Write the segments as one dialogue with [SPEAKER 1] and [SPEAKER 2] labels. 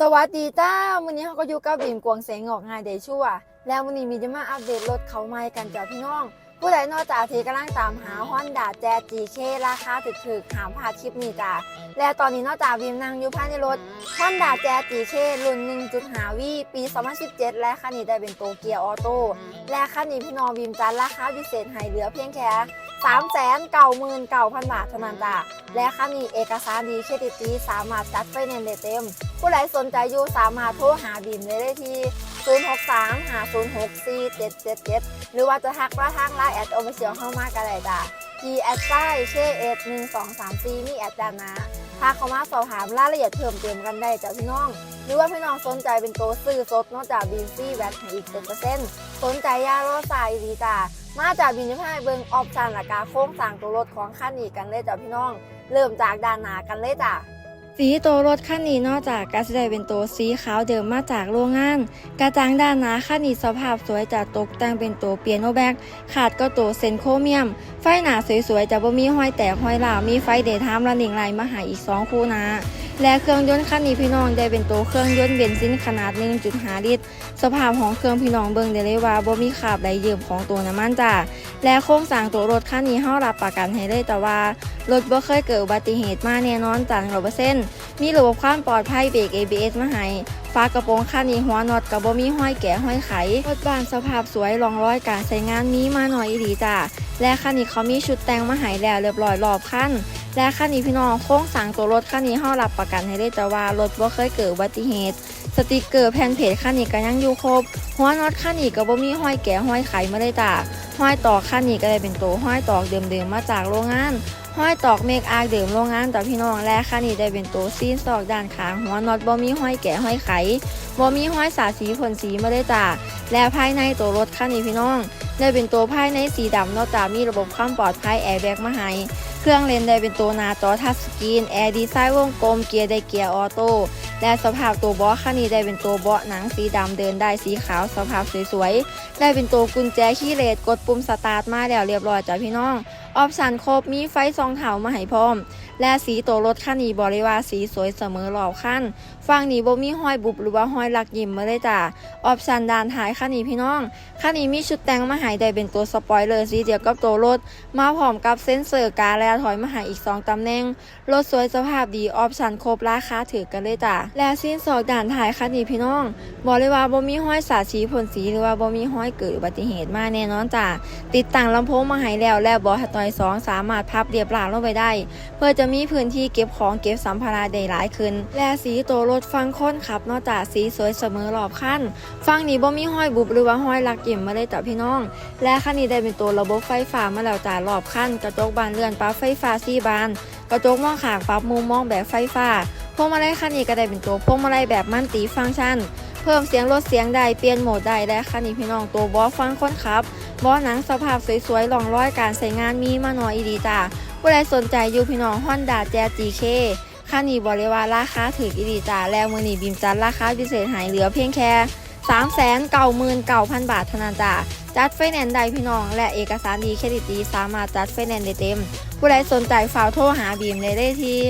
[SPEAKER 1] สวัสดีจ้าวันนี้เขาก็อยู่กับบีมกวงเสงออกงานเดชั่วแล้ววันนี้มีจะมาอัปเดตรถเขาใหม่กันจ้ะพี่น้อง ผู้ใดนอกจากที่กำลังตามหาฮอนด้าแจ๊จีเคราคาถึกๆหามพาคลิปนี้จ้ะและตอนนี้นอกจากบีมนั่งอยู่ภายในรถฮอนด้าแจ๊จีเครุ่น 1.5วีปี 2017 และคันนี้ได้เป็นโตเกียร์ออโต้และคันนี้พี่น้องบีมจัดราคาพิเศษให้เหลือเพียงแค่ 3 9 9 0 0 0 บาทเท่านั้นจ้าและค่านี้เอกสารดีเครดิตดีสามารถจัดไฟแนนซ์ได้เต็ม ผู้ใดสนใจอยู่สามารถโทรหาบีมได้ที่ 063 506 4777 หรือว่าจะทักมาทางไลน์แอดโอเชียลเข้ามากันเลยจ้ะ ที่แอดไซเช่เอ็ดหนึ่งสองสามสี่มีแอดดานะถ้าเขามาสอบถามรายละเอียดเพิ่มเติมกันได้จ้ะพี่น้อง หรือว่าพี่น้องสนใจเป็นตัวซื้อสดนอกจากบีซี่แบตให้อีกเป็นเปอร์เซ็นต์สนใจยาโรสายดีจ้ะมาจากบินิพายเบิงออปชันหลักการโค้งสั่งตัวรถของขั้นอีกกันเลยจ้ะพี่น้อง เริ่มจากด้านหน้ากันเลยจ้ะ สีตัวรถคันนี้นอกจากการแสดงเป็นตัวสีขาวเดิมมาจากโรงงาน กระจังด้านหน้าคันนี้สภาพสวยจากตกแต่งเป็นตัวเปียโนแบ็กขาดก็ตัวเซนโคเมียม ไฟหนาสวยๆจะบ่มีห้อยแตกห้อยหลามีไฟเดย์ไทม์และหนิงไหลมาหาอีก 2 คู่นะและเครื่องยนต์คันนี้พี่น้องได้เป็นตัวเครื่องยนต์เบนซินขนาด 1.5 ลิตร สภาพของเครื่องพี่น้องเบิ่งได้เลยว่าบ่มีขาบไหลเยิ่มของตัวน้ำมันจ้าและโครงสร้างตัวรถคันนี้เฮารับประกันให้เลยแต่ว่า รถบ่เคยเกิดอุบัติเหตุมาแน่นอนจ้า100%มีระบบความปลอดภัยเบรก ABS มาให้ฝากระโปรงคันนี้หัวน็อตกับบ่มีห้อยแก่ห้อยไขรถบ้านสภาพสวยรองร้อยการใช้งานมีมาหน่อยอีจ้าและคันนี้เขามีชุดแต่งมาให้แล้วเรียบร้อยรอบคันและคันนี้พี่น้องโค้งสั่งตัวรถคันนี้เฮารับประกันให้ได้แต่ว่ารถบ่เคยเกิดอุบัติเหตุ สติกเกอร์แผ่นเพจคันนี้ก็ยังอยู่ครบหัวน็อตคันนี้ก็บ่มีห้อยแก่ห้อยไขมาเลยจ้าห้อยตอกคันนี้ก็ได้เป็นตัวห้อยตอกเดิมๆมาจากโรงงาน ห้อยตอกเมกอาร์เดิมโรงงานแต่พี่น้องและคันนี้ได้เป็นตัวซีนสอกด้านข้างหัวน็อตบ่มีห้อยแก่ห้อยไขบ่มีห้อยสาสีพ่นสีมาเลยจ้าและภายในตัวรถคันนี้พี่น้อง ได้เป็นตัวภายในสีดำนอกจากมีระบบความปลอดภัยแอร์แบ็กมาให้เครื่องเลนได้เป็นตัวนาจอทัชสกรีนแอร์ดีไซน์วงกลมเกียร์ได้เกียร์ออโต้และสภาพตัวเบาะคันนี้ได้เป็นตัวเบาะหนังสีดำเดินได้สีขาวสภาพสวยๆ ได้เป็นตัวกุญแจคีย์เลสกดปุ่มสตาร์ทมาแล้วเรียบร้อยจ้ะพี่น้อง ออปชันครบมีไฟสองเถามาให้พร้อม และสีตัวรถคันนี้บริวารสีสวยเสมอรอบคันฝั่งนี้บ่มีห้อยบุบหรือว่าห้อยหลักยิ้มมาเลยจ้ะออปชันด้านท้ายคันนี้พี่น้องคันนี้มีชุดแต่งมาให้ได้เป็นตัวสปอยเลอร์สีเดียวกับตัวรถ มาพร้อมกับเซ็นเซอร์การและถอยมาให้อีก 2ตำแหน่งรถสวยสภาพดีออปชันครบราคาถือกันเลยจ้ะและสิ้นสอกด่านท้ายคันนี้พี่น้องบอกเลยว่าบ่มีห้อยสาดสีพ่นสีหรือว่าบ่มีห้อยเกิดอุบัติเหตุมาแน่นอนจ้ะติดตั้งลำโพงมาให้แล้วและบอสตอยสองสามารถพับเรียบรางลงไปได้ เพื่อจะมีพื้นที่เก็บของเก็บสัมภาระได้หลายขึ้น และสีตัวรถฟังค้นขับนอกจากสีสวยเสมอรอบคันฟังนี้บ่มีห้อยบุบหรือว่าห้อยลักยิ้มมาเลยจ้ะพี่น้อง และคันนี้ได้เป็นตัวระบบไฟฟ้ามาแล้วจ้ารอบคันกระจกบานเลื่อนปั๊บไฟฟ้าสี่บาน กระจกมองขางปรับมุมมองแบบไฟฟ้าพวงมาลัยคันนี้ก็ได้เป็นตัวพวงมาลัยแบบมันติฟังก์ชัน เพิ่มเสียงลดเสียงได้เปลี่ยนโหมดได้และคันนี้พี่น้องตัวบอสฟังคนขับ บอหนังสภาพสวยๆรองร้อยการใช้งานมีมาหน่อยอีดีจ้าผู้ใดสนใจอยู่พี่น้องฮอนดาแจจีเคค่านี้บริวารราคาถืออีดีจ้าแล้วมือนีบิมจัดราคาพิเศษหายเหลือเพียงแค่3 9 9 0 0 0 บาทเท่านั้นจ้าจัดไฟแนนซ์ได้พี่น้อง และเอกสารดีเครดิตดีสามารถจัดไฟแนนซ์ได้เต็ม ผู้ใดสนใจฝากโทรหาบีมได้ได้ที่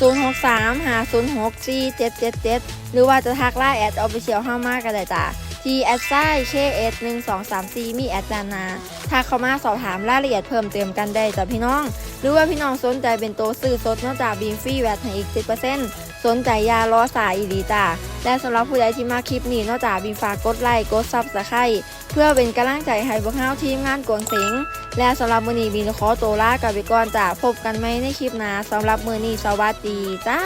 [SPEAKER 1] 063 506 4777 หรือว่าจะทักไลน์แอดออฟฟิเชียลห้ามากกันเลยจ้า ทีแอดไซเคเอสหนึ่งสองสามสี่มีแอดดานาถ้าเข้ามาสอบถามรายละเอียดเพิ่มเติมกันได้จ้ะพี่น้อง หรือว่าพี่น้องสนใจเป็นตัวซื้อสดนอกจากบีมฟรีแวตให้อีก10%สนใจยาล้อสายอีดีจ้าและสำหรับผู้ใดที่มาคลิปนี้นอกจากบีมฝากกดไลค์กดซับสไครต์เพื่อเป็นกำลังใจให้พวกเราทีมงานกวงเสงและสำหรับมือนี้บีมขอตัวลากับไปก่อนจ้าพบกันไหมในคลิปหน้าสำหรับมือนี้สวัสดีจ้า